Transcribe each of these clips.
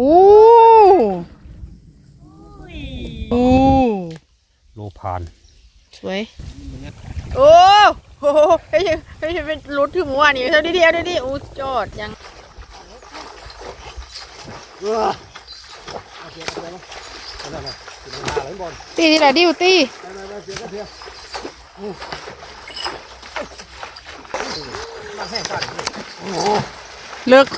โอ้โอ้โลพาน สวย โอ้โหเฮ้ยเฮ้ยเป็นรถถึงหัวนี่เท่านี้เดียวดิดิอู้จอดยังเออเอาเสียกันไปมั้งเอาได้ไหมเป็นปัญหาอะไรบอล ตีนี่แหละดิวตี ไปไปไปเสียกันเถอะอู้มาแห้งกันโอ้โห เลิก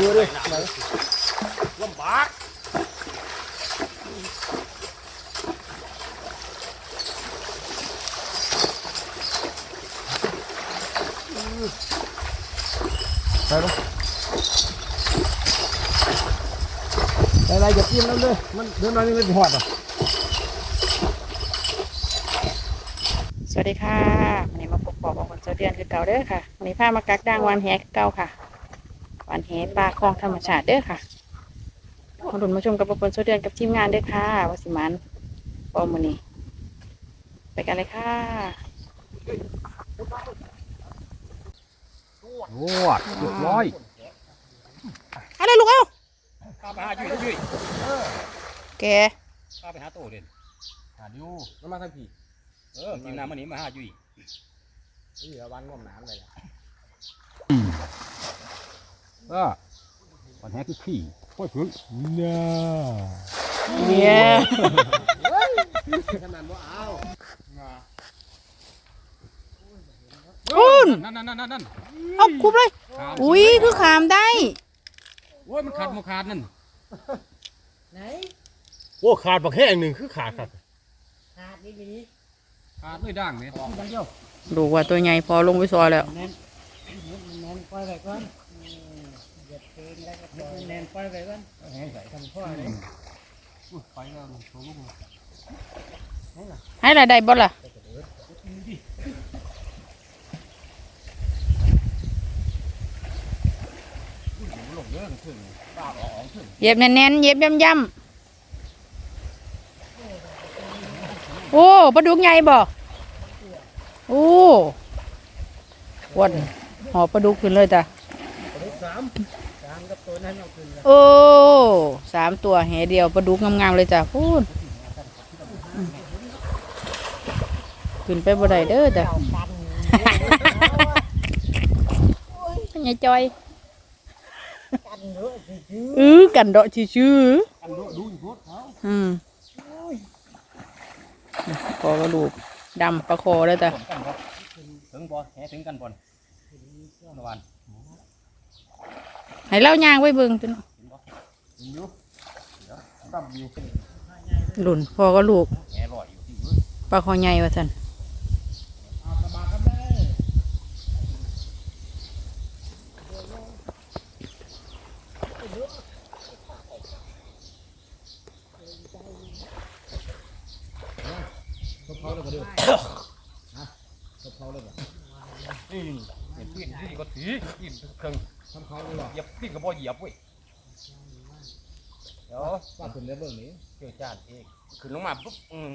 เชื่อเลยไหนลำบากไปปะไปอะไรอย่าเตี้ยมน้ำเลยมันเดินมานี่ไม่หอดอะสวัสดีค่ะวันนี้มาพบปอบของคนเจ้าเดือนคือเก่าเด้อค่ะวันนี้พามากักดังวันแฮคือเก่าค่ะ วันแฮปลาคลองธรรมชาติเด้อค่ะมาดุนมาชมกับคนเจ้าเดือนกับทีมงานเด้อค่ะวสิมันปอมือนี้ไปกันเลยค่ะโอ้ยเรียบร้อยอะไรลูกเอ้าข้าไปหาจุ้ยจุ้ยแกข้าไปหาโตเด่นหาดิวน้ำมาทั้งผีเออทีมน้ำมันนี้มาหาจุ้ยนี่เอาวันง่วมน้ำเลยล่ะ เออวันแฮกคือขี้ค่อยพึ่งเนี่ยเนี่ยขนาดว่าเอาอุ้นนั่นนั่นนั่นนั่นนั่นเอาคุบเลย อุ้ยคือขามได้ โอ้ยมันขาดมันขาดนั่นโอ้ขาดบักแห้งหนึ่งคือขาดครับขาดด้วยด่างเนี่ยดูว่าตัวใหญ่พอลงไปซอยแล้ว ไปแล้วโชว์ลูกให้ละได้บ่ล่ะเย็บแน่นๆเย็บย่ำๆโอ้ปลาดุกใหญ่บ่โอ้วันหอปลาดุกขึ้นเลยจ้ะ กับตัวนั้นเอาคืนโอ้สามตัวแหเดียวปลาดุกงามๆเลยจ้ะพูดขึ้นไปบ่ได้เด้อจ้ะเป็นไงจอยอือกันเดาะชื่ออันดูดูอีกพุทธเขาๆอืมคอกระดูกดำประคอแล้วจ้ะ ถึงกันครับถึงบอลแห่ถึงกันบอลระวัน ให้เล่ายางไว้เบิ่งจนอยู่ตับอยู่หลุนพอกระดูกปลาคอใหญ่ว่าซั่นเขาเลยก็เดือดฮะเขาเขาเลยก็นี่เห็นพี่พี่ก็ถือกินเครื่อง เขาเลยหรอเหยียบพี่ก็บ่เหยียบเว้ยเดี๋ยวป้าขึ้นเลเวลนี้เกี่ยวจานเองขึ้นลงมาปุ๊บอืม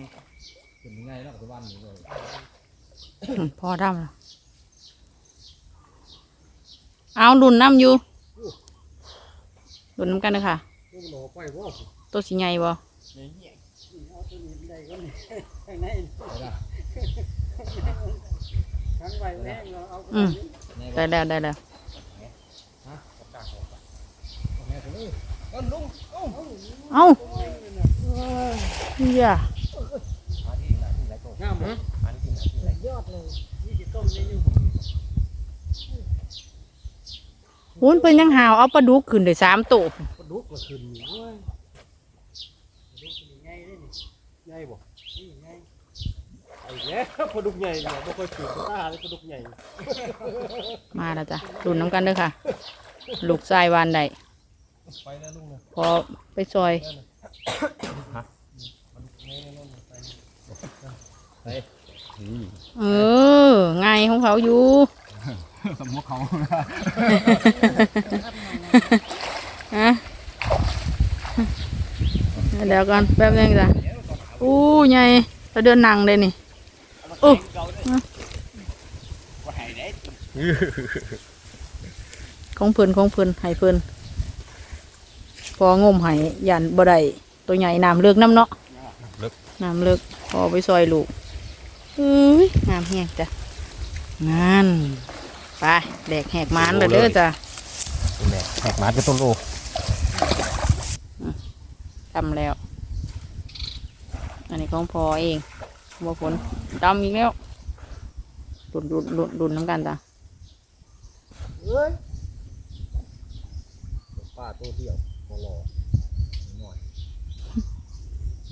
ขึ้นยังไงเนาะปัจจุบันนี้เลยอืมพอดำแล้วเอาหลุนน้ำอยู่หลุนน้ำกันเลยค่ะลูกหล่อไปว่าตัวสีใหญ่บ่อืมได้แล้วได้แล้ว เออลุงเอ้าเอ้าเฮียหาที่ไหนที่ไหนโตงามเหรอหาที่ไหนที่ไหนวุ้นเพิ่นยังหาวเอาปลาดุกขึ้นได้สามตัวปลาดุกละขึ้นอยู่เว้ยใหญ่บ่ไอ้แย่ปลาดุกใหญ่เนี่ยบ่ค่อยถือตาเลยปลาดุกใหญ่ มาแล้วจ้ะรุนน้ำกันเด้อค่ะ ลูกทรายวานใด ไปแล้วลุงนะพอไปซอย เออ ไงของเขาอยู่ สมมติเขาฮะเดี๋ยวก่อนแป๊บนึงจ้ะอู้ใหญ่เราเดินนั่งเลยนี่โอ้ว่าให้ได้ของเพิ่นของเพิ่นให้เพิ่น พองมให้ยันบ่ได้ตัวใหญ่น้ำเลิกน้ำเนาะน้ำเลิกพอไปซอยลูกเอ้ยงามแหงจ้ะงานไปแดกแหกมันเลยเด้อจ้ะแม่แหกมาเป็นต้นโลทำแล้ว อันนี้ของพอเองบ่ฝนดำอีกแล้วดุนดุนดุนดุนน้ำกันจ้ะเอ้ยป้าตัวเดียว พอรอหน่อย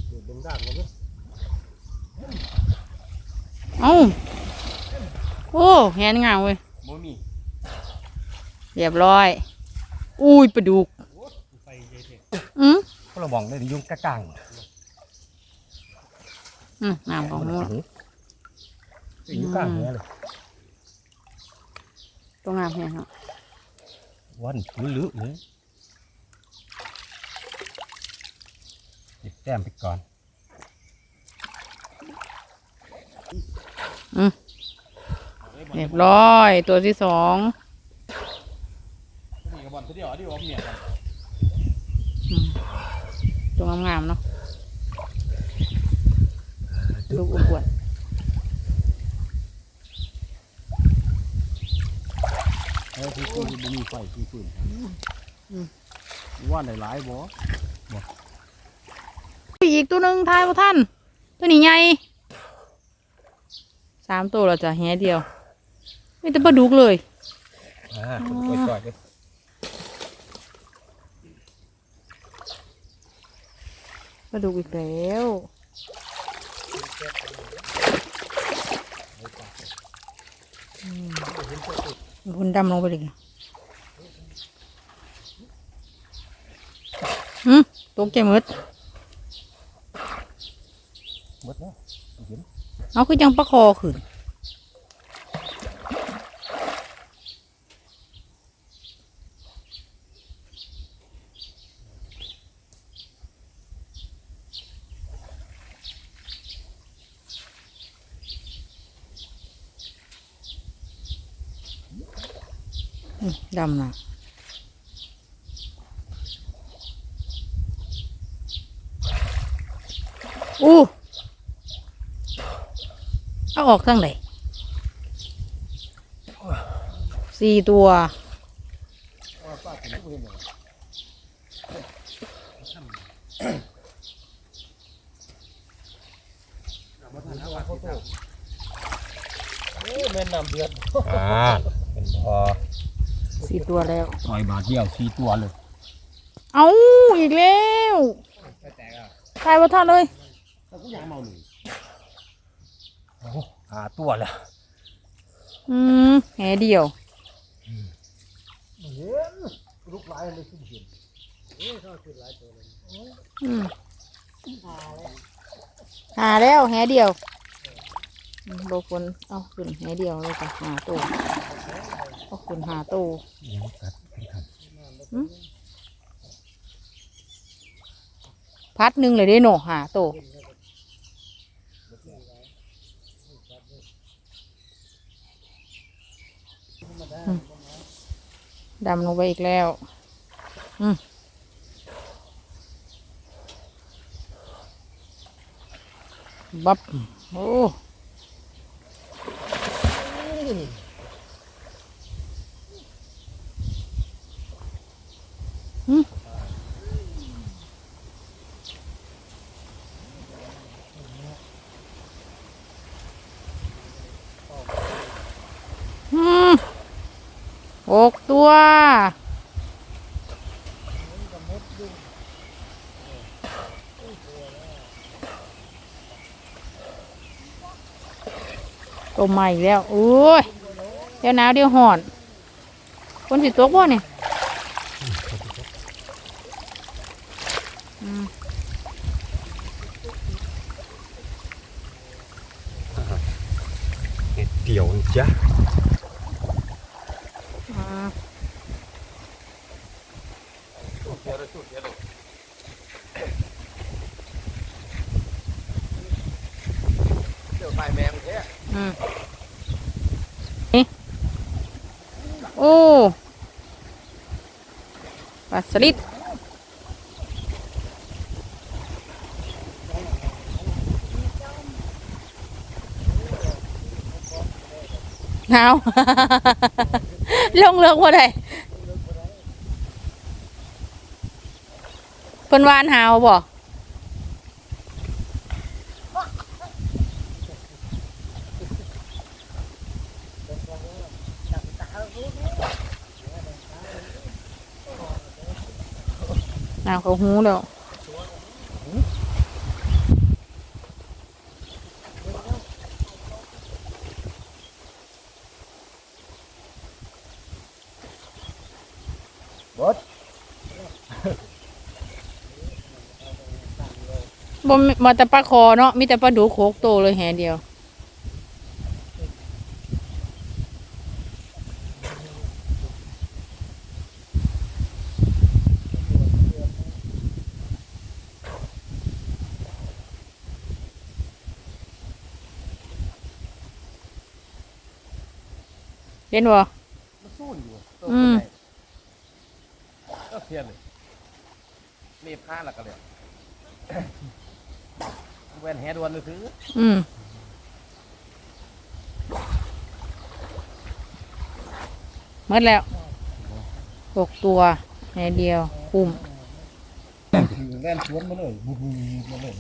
ดูเบิ่งด้านมันเนาะเอ้าโอ้แหนงามเว้ยบ่มีเรียบร้อย อุ้ยปลาดุกไปใหญ่เถอะอืมก็เรามองได้ยุ่งกะกลางอืมน้ำของมูอยู่กลางเนี้ยเลยตรงน้ำแห้งเนาะวันลื้อๆเลยเก็บ แต้มไปก่อนเรียบร้อยตัวที่สองนี่กับบอลตัวเดียวที่ว่าเนี่ยอืมตัวงามๆเนาะลูกอ้วนเออที่ฟื้นบ่มีไฟที่ฟื้นว่าหลายๆบ่ๆ อีกตัวหนึ่งทายพ่ท่าน ตัวนี้ใหญ่สามตัวเราจะแห่เดียวไม่แต่ปลาดุกเลยอ่าคุณกล้วยจอยเด้อปลาดุกอีกแล้วอืมคุณดำลงไปเลยอืมตกใจหมด หมดแล้วเห็นเอาคือจังประคอขึ้นดำนะอู้ อาออกทั้งไหนสี่ตัวเอ้ยแม่นน้ำเดือดอ่าเป็นพอสี่ตัวแล้วซอยบาทเดียวสี่ตัวเลย เอาอีกแล้วทายว่าท่านเลยแต่กูอยากเมาหนึ่งโอ้ หาตัวแล้วอืมแหเดียวเห็นลูกหลายเลยขึ้นเห็นเอ้ยเขาขึ้นหลายตัวเลยอืมหาแล้วแหเดียวอืมโบคนเอาขึ้นแหเดียวเลยจ้ะหาตัวเอาขึ้นหาตัวยังสัตว์เป็นคันพัดหนึ่งเลยได้หนหาตัวอืม ดำลงไปอีกแล้ว อืมบับ โอ้อืมอืมหกตัว ตัวใหม่อีกแล้วโอ้ยเดี๋ยวหนาวเดี๋ยวหอนคนสิตกบ่เนี่ยอืม เห็ดเดี่ยวนี่จ้ะ อ่า ดี๋ยวไปแมงแท้ อืมนี่โอ้ปลาสลิดหนาว ลงเลิกว่าไดเพิ่นวานหาวบ่ นาวเขาหูแล้วบดบ่มีมาแต่ปลาคอเนาะมีแต่ปลาดูโคกโตเลยแหเดียว เห็นบ่มันสู้อยู่อืม ก็เทียนเลยมีผ้าแล้วก็เลยแหวนแหดวนเลยซื้ออืมหมดแล้วหกตัวในเดียว คุ้มแหวนสวนมาเลยบูบูมาเลย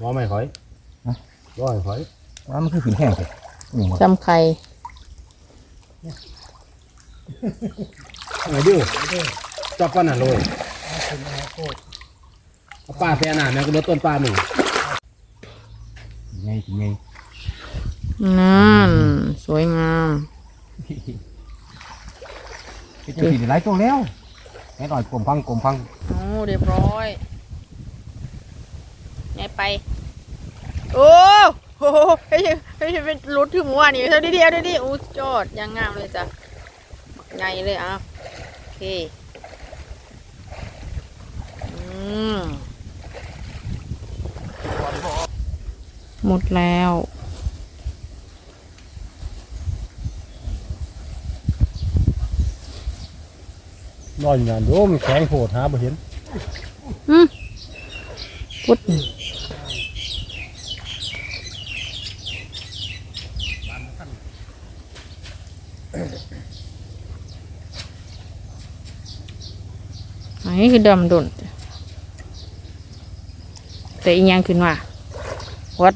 รอไม่หอยรอไม่หอยว่ามันคือขืนแห้งเลยจำไข่ ไอ้ดื้อจับปลาหน่ะเลยเอาปลาแพน่ะแม่ก็ลดต้นปลาหนึ่งไงไงนั่นสวยงามเจ้าสีหลายตัวแล้วแหหน่อยกลมพังกลมพังโอ้เรียบร้อยไงไป โอ้ โหเฮ้ยเฮ้ยเป็นรุดถึงหัวนี่เท่านี้เดียวเดียวดิอู้จอดยังงามเลยจ้ะไงเลยอะโอเคอืมหมดแล้วนอนอย่างโดมแข็งโผดหาบ่เห็นอืมพุด อันนี้คือดำดุนแต่อีกอย่างขึ้นมาวัด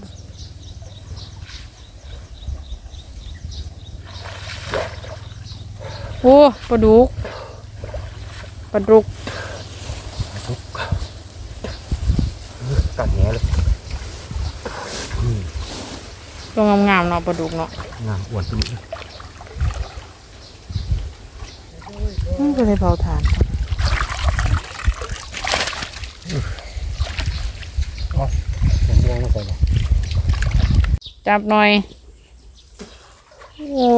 โอ้ปลาดุกปลาดุกกัดแหเลยตัวงามๆเนาะปลาดุกเนาะงามอ้วนตัวนี้ นี่ก็เลยเผาถ่านผมมองมาใส่บ่จับหน่อย โอ้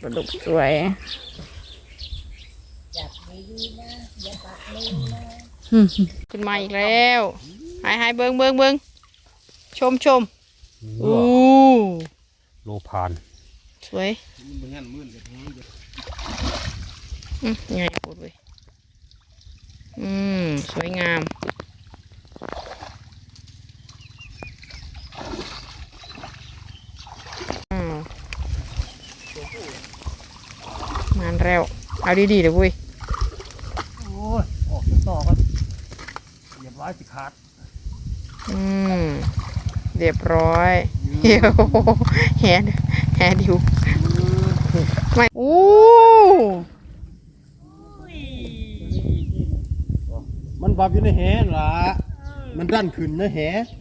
ปลาดุกสวยอืมขึ้นมาอีกแล้วหายหายเบิงเบิงเบิงชมชมอู้โลพาน สวยมัน งั้นมื่นเลยอืมไงพูดเว้ยอืม สวยงามอืมงานแล้ว เอาดีๆเลยเว้ย โอ้ย ออกจากต่อกันเหยียบร้อยสิขาดอืม เรียบร้อยเฮียวแฮดแฮดิวไม่อู้ มันบับอยู่ในแหล่ะมันดันขึ้นนะแห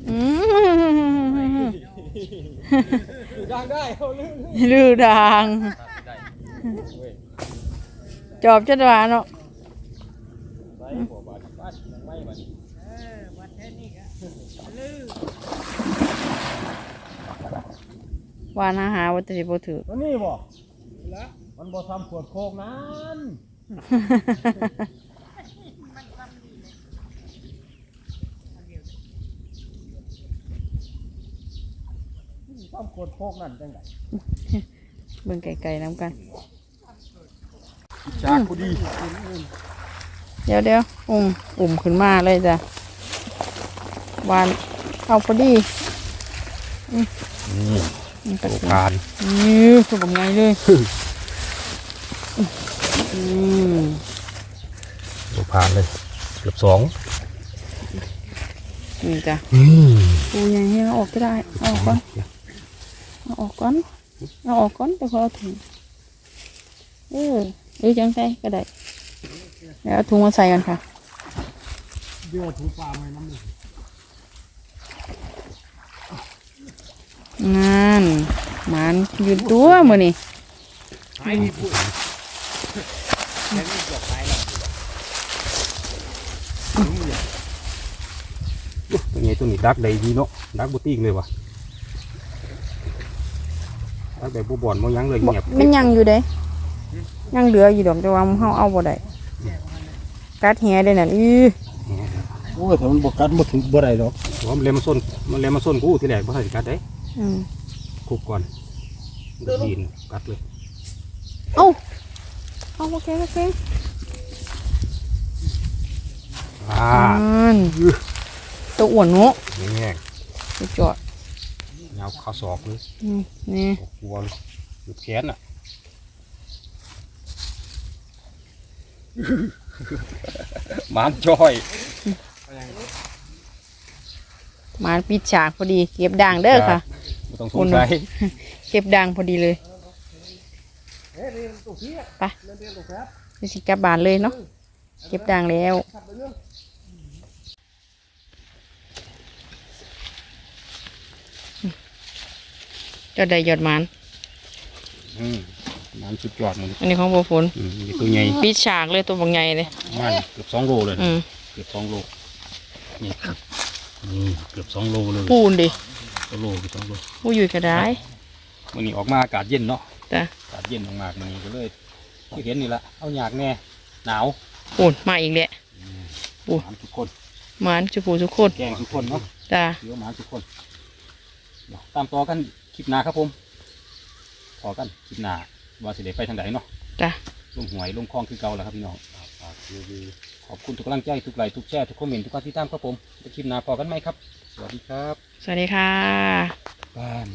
อืมดังได้เอาลืมลือดังจอบจัดหวานเนาะไปหัวบาดบาดยังไม่บาดหวานอาหารวัตถุดิบถือ มันนี่บ่มันบ่ทำขวดโคกนั้น ความโกรธโพกนั่นจังไดเบิ่งไกลๆน้ำกัน จากพอดีเดี๋ยวเดี๋ยวอุ่มอุ่มขึ้นมาเลยจ้ะวานเอาพอดีนี่มันก็โอสิการนี่คือแบบไงเลยอืมโอผ่านเลยเกือบสองนี่จ้ะอืมปูใหญ่ให้เอาออกก็ได้เอาออกก่อน เอาออกก่อนเอาออกก่อนแต่พอเอาถุงเออหรือจังไงก็ได้แล้วเอาถุงมาใส่กันค่ะเดี๋ยวถูปลาไว้น้ำหนึ่งงานหมานยืนตัวมือนี่หายนี่พูดแค่นี้จบหายแล้วตัวนี้ตัวนี้ดักใดดีเนาะดักบุติ้งเลยวะ ดักใดบุบอนมยังเลยเงียบมันยังอยู่เด้ยังเหลืออยู่ดอกแต่ว่าเฮาเอาบ่ได้กัดแหได้นั่นอื้อโอ้ยถ้ามันบกัดมาถึงบ่ได้หรอกว่ามันเลยมาส้นมันเลยมาส้นกูที่แรกเพราะใส่กัดได้อืมคุกก่อนมันก็ดีนกัดเลยเอ้าเอาโอเคโอเคอ่าอ่านตัวอ้วนเนาะแง่งสุดยอด ยาวข้าวศอกเลยอืมนี่โอ้กลัวเลยหยุดแขนอะหมานจ้อยหมานปิดฉากพอดี เก็บด่างเด้อค่ะไม่ต้องสงสัยเก็บด่างพอดีเลยไปนี่สิกลับบ้านเลยเนาะเก็บด่างแล้ว เจะได้ยอดหมานอืมหมานสุดยอดมันอันนี้ของบัวฝนอืมนี่ตัวใหญ่ปิดฉากเลยตัวบางใหญ่เลยมันเกือบสองโลเลยนะอืมเกือบสองโลนี่นี่เกือบสองโลเลยปูนดิตัวโลเกือบสองโลปูอยู่ก็ได้วันนี้ออกมาอากาศเย็นเนาะจ้ะอากาศเย็นมากๆมันนี้ก็เลยที่เห็นนี่ละเอาหยากแน่หนาวปูนมาอีกแล้วโอ้ หมานทุกคนหมานจุปูทุกคนแกงทุกคนเนาะจ้าเดี๋ยวหมานทุกคนเดี๋ยวตามต่อกัน คลิปหน้าครับผมพอกันคลิปหน้าว่าสิเดไปทางไหนเนาะจ้าลงหวยลงคลองคือเก่าแล้วครับพี่น้องขอบคุณทุกกำลังใจทุกไลค์ทุกแชร์ทุกคอมเมนต์ทุกการติดตามครับผมไปคลิปหน้าพอกันไหมครับ สวัสดีครับ สวัสดีค่ะบ้าน